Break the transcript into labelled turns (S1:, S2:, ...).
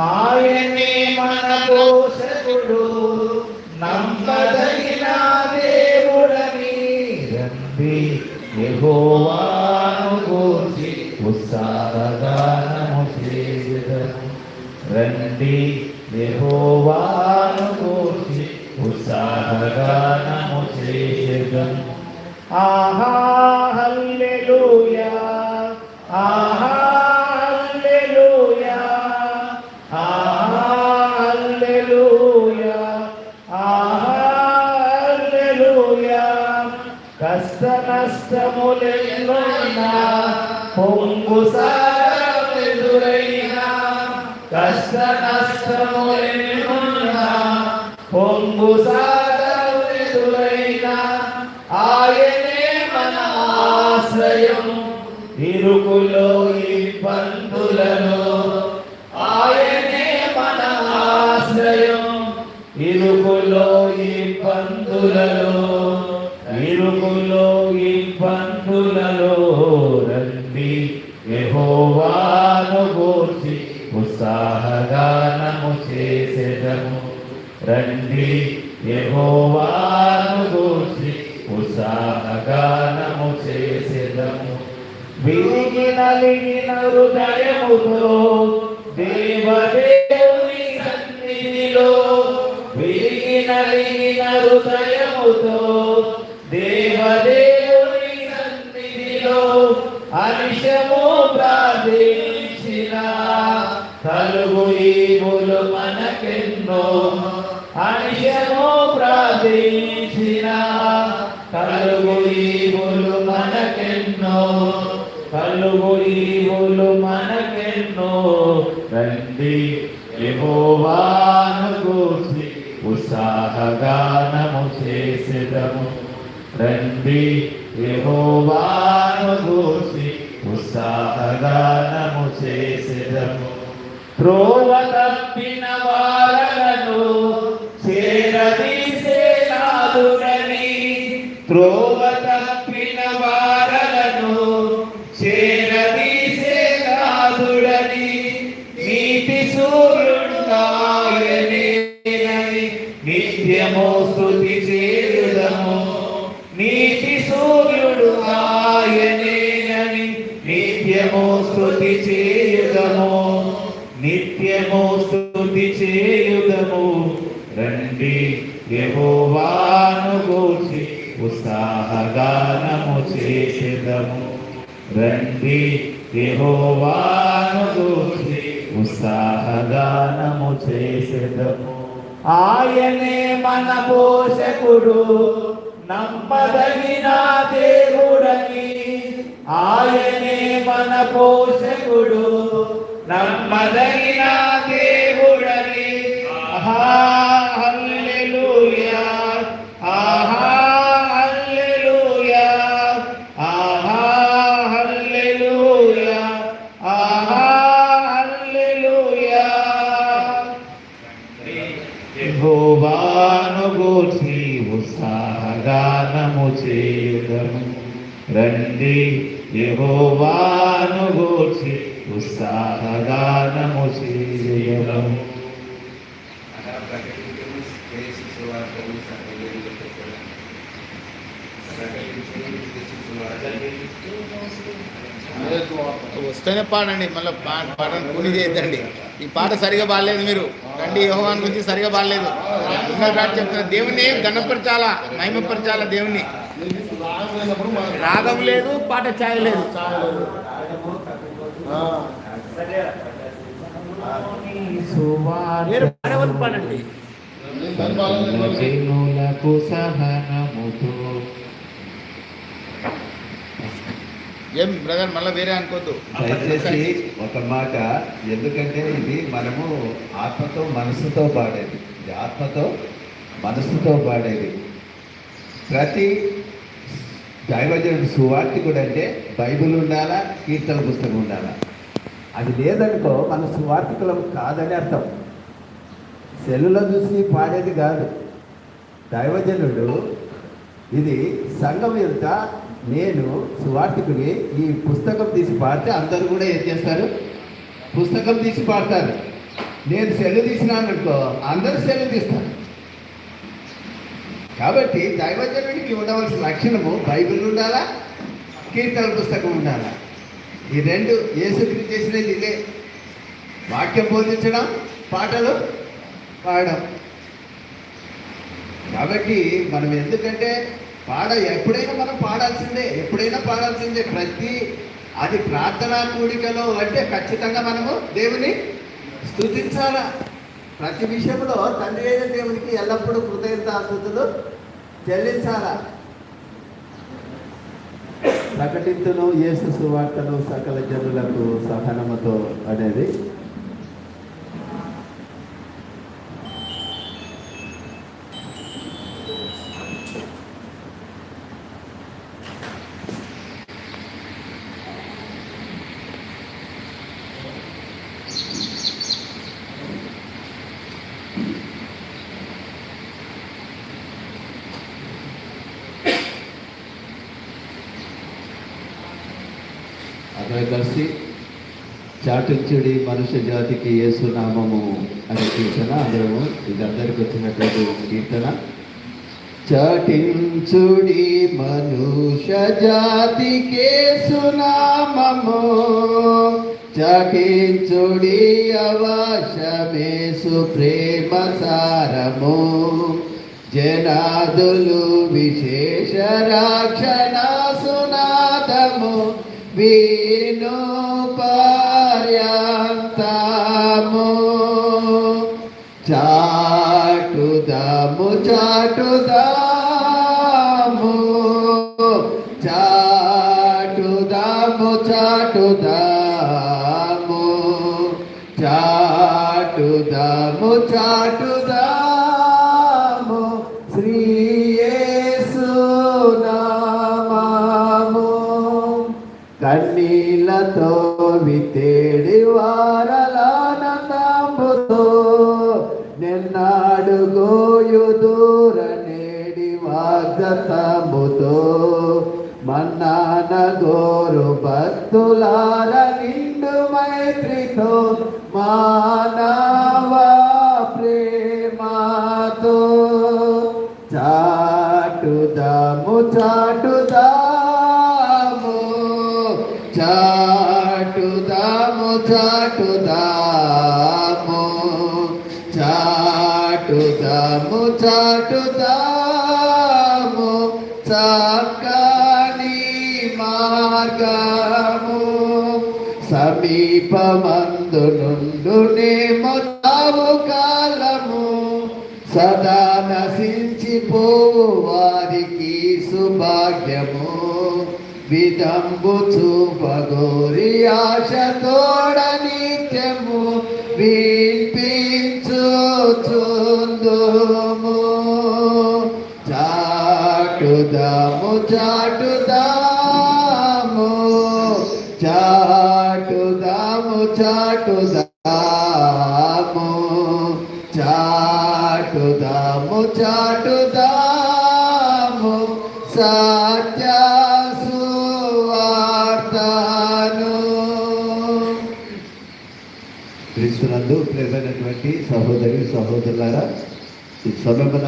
S1: ఆయనే మన పోషకుడు నమ్మదగిన దేవుడని రంపి యహోవాను గూర్చి ఉత్సాహగానము చేయుదను రండి. యహోవాను గూర్చి ఉత్సాహగానము చేయుదను ఆహా హల్లెలూయా. కష్ట పొంగు సారెదురైనా కష్ట నష్టములెన్నైనా పొంగు సారెదురైనా ఆయనే మన ఆశ్రయం. ఇరుకులో ఇబ్బందులలో ఆయనే మన ఆశ్రయం. ఇరుకులో ఇబ్బందులలో ఇరుకులో ఇబ్బందులలో రండి. యహోవాను గూర్చి ఉత్సాహగానము చేసేదము. రండి. యహోవాను గూర్చి ఉత్సాహగానము చేసేదము. విరిగి నలిగిన హృదయముతో దేవదేవుని సన్నిధిలో విరిగి నలిగిన హృదయముతో అనిశము ప్రార్థించిన కలుగు ఈవులు మనకెన్నో అనిశము ప్రార్థించిన కలుగు ఈవులు మనకెన్నో కలుగు ఈవులు మనకెన్నో రండి యహోవాను గూర్చి ఉత్సాహగానము చేసేదము రండి యహోవా గూర్చి ఉత్సాహగానము చేసేదము. త్రోవ తప్పిన వారలను చేరదీసే నాదుడని త్రోవ తప్పిన వారలను చేరదీసే నాదుడని నీతి సూర్యుడు ఆయనేనని నిత్యము స్తుతి చేయుదము నిత్యము స్థుతి చేయుదము. రండి యహోవాను గూర్చి ఉత్సాహగానము చేసేదము. రండి యహోవాను గూర్చి ఉత్సాహగానము చేసేదము. ఆయనే మన పోషకుడు నమ్మదగిన దేవుడని. ఆయనే మన పోషకుడు నమ్మదగిన దేవుడని హల్లెలూయా ఆహా హల్లెలూయా ఆహా హల్లెలూయా ఆహా హల్లెలూయా యెహోవాను గూర్చి ఉత్సాహగానము చేయుదము రండి యెహోవాను గూర్చి ఉత్సాహగానము
S2: వస్తేనే పాడండి మళ్ళీ పాటను కూలి చేయొద్దండి. ఈ పాట సరిగా బాగాలేదు మీరు. రండి యోహాన్ గురించి సరిగా బాగాలేదు ఉన్న కాదు దేవుణ్ణి గణపరచాలా మహిమపరచాలా దేవుణ్ణి? రాగం లేదు పాట ఛాయ లేదు. పాడండి? ఏం బ్రదర్ మళ్ళీ వేరే అనుకోద్దు.
S3: దయచేసి ఒక మాట ఎందుకంటే ఇది మనము ఆత్మతో మనసుతో పాడేది. ఆత్మతో మనసుతో పాడేది. ప్రతి దైవజనుడు సువార్తికుడు అంటే బైబిల్ ఉండాలా కీర్తన పుస్తకం ఉండాలా? అది లేదనుకో మన సువార్థికులం కాదని అర్థం. సెల్లులో చూసి పాడేది కాదు. దైవజనుడు ఇది సంఘం యొక్క నేను సువార్థికుని ఈ పుస్తకం తీసి పాడితే అందరూ కూడా ఏం చేస్తారు? పుస్తకం తీసి పాడతారు. నేను సెల్లు తీసినాను అనుకో అందరూ సెల్లు తీస్తారు. కాబట్టి దైవజనుడికి ఉండవలసిన లక్షణము బైబిల్ ఉండాలా? కీర్తన పుస్తకం ఉండాలా? ఈ రెండు ఏసుక్రి చేసినది ఇదే. వాక్యం బోధించడం పాటలు పాడడం. కాబట్టి మనం ఎందుకంటే పాడ ఎప్పుడైనా మనం పాడాల్సిందే ఎప్పుడైనా పాడాల్సిందే. ప్రతి అది ప్రార్థనా కూడికలో అంటే ఖచ్చితంగా మనము దేవుని స్తుతించాలా ప్రతి విషయంలో తండ్రి అయిన దేవునికి ఎల్లప్పుడూ కృతజ్ఞతాస్తుతులు చెల్లించాలా? ప్రకటించును యేసు సువార్తను సకల జనులకు సహనముతో అనేది కార్యదర్శి కలిసి చాటించుడి మనుష్య జాతికి యేసునామము అనే కీర్తన అందరము ఇది అందరికి వచ్చినటువంటి కీర్తన. చాటించుడి మనుష్య జాతికి సునామము చాటించుడి అవశమేసు ప్రేమ సారము. జనాదులు విశేష రాక్షణ సునాదము వీను పర్యంతము చాటుదము చాటుదాము. చాటుదాము చాటుదాము. చాటుదాము చాటుదాము. కన్నీళ్ళతో వితేడి వారలానందంబుతో నిన్నాడు గోయు దూర నేడి వాగ్దతముతో మన్నాన గోరు భక్తులార నిండు మైత్రితో మానవ ప్రేమతో చాటుదాము చాటుదా చాటుదాము చాటుదాము చాటుదాము చక్కని మార్గము సమీపమందు నుండునేమో తావు కాలము సదా నశించిపోవు వారికి సుభాగ్యము. విదంబు చూపగోరి ఆశ తోడ నిత్యము వినిపించుచుందుము చాటుదాము చాటుదాము. చాటుదాము చాటుదాము. చాటుదాము చాటుదాము. సత్య క్రీస్తునందు ప్రేమైనటువంటి సహోదరి సహోదరులారా ఈ సమయమున